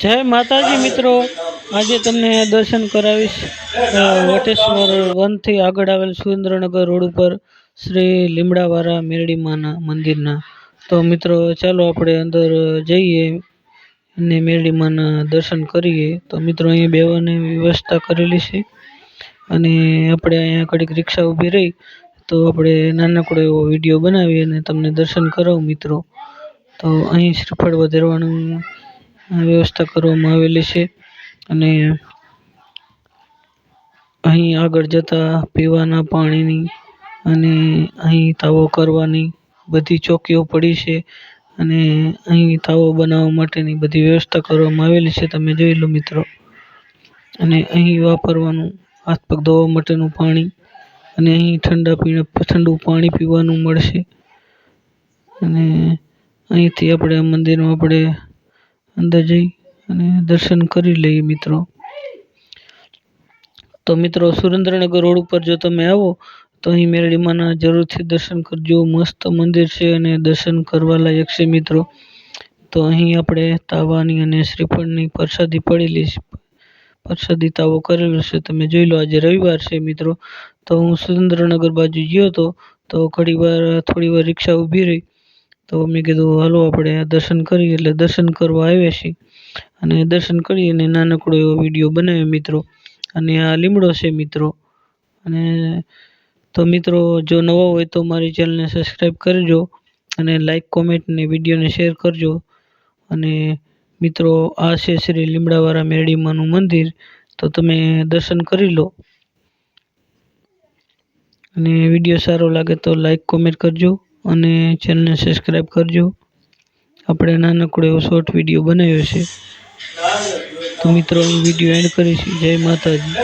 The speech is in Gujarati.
જય માતાજી મિત્રો. આજે તમને દર્શન કરાવીશ વટેશ્વર વનથી આગળ આવેલ સુરેન્દ્રનગર રોડ ઉપર શ્રી લીમડાવાળા મેરડીમાના મંદિરના. તો મિત્રો, ચાલો આપણે અંદર જઈએ અને મેરડીમાના દર્શન કરીએ. તો મિત્રો, અહીંયા બેવાની વ્યવસ્થા કરેલી છે અને આપણે અહીંયા કડીક રિક્ષા ઊભી રહી. તો આપણે નાનકડો એવો વીડિયો બનાવી અને તમને દર્શન કરાવું મિત્રો. તો અહીં શ્રીફળ વધારવાનું વ્યવસ્થા કરવામાં આવેલી છે અને અહીં આગળ જતા પીવાના પાણીની અને અહીં તાવો કરવાની બધી ચોકીઓ પડી છે અને અહીં તાવો બનાવવા માટેની બધી વ્યવસ્થા કરવામાં આવેલી છે, તમે જોઈ લો મિત્રો. અને અહીં વાપરવાનું હાથ પગ ધોવા માટેનું પાણી અને અહીં ઠંડા પીણા, ઠંડુ પાણી પીવાનું મળશે. અને અહીંથી આપણે મંદિરમાં આપણે અંદર જઈ અને દર્શન કરી લઈએ મિત્રો. તો મિત્રો સુરેન્દ્રનગર રોડ ઉપર જો તમે આવો, તો અહીં મેરડીમાંના જરૂરથી દર્શન કરજો. મસ્ત મંદિર છે અને દર્શન કરવા લાયક છે મિત્રો. તો અહીં આપણે તાવાની અને શ્રીફળની પ્રસાદી પડેલી પ્રસાદી તાવો કરેલો છે. તમે જોઈ લો આજે રવિવાર છે મિત્રો. તો હું સુરેન્દ્રનગર બાજુ ગયો હતો, તો ઘણી વાર થોડી વાર રિક્ષા ઊભી રહી. તો મેં કીધું, હાલો, આપણે આ દર્શન કરીએ. એટલે દર્શન કરવા આવ્યા છીએ. અને દર્શન કરી અને નાનકડો એવો વીડિયો બનાવ્યો મિત્રો. અને આ લીમડો છે મિત્રો. અને તો મિત્રો, જો નવા હોય તો મારી ચેનલને સબસ્ક્રાઈબ કરજો અને લાઈક કોમેન્ટ ને વિડીયોને શેર કરજો. અને મિત્રો, આ છે શ્રી લીમડાવાળા મેરડીમાનું મંદિર. તો તમે દર્શન કરી લો. અને વીડિયો સારો લાગે તો લાઈક કોમેન્ટ કરજો. અને ચેનલને સબસ્ક્રાઈબ કરજો. આપણે નાનકડો એવો શોર્ટ વીડિયો બનાવ્યો છે. તો મિત્રો વીડિયો એન્ડ કરીશું. જય માતાજી.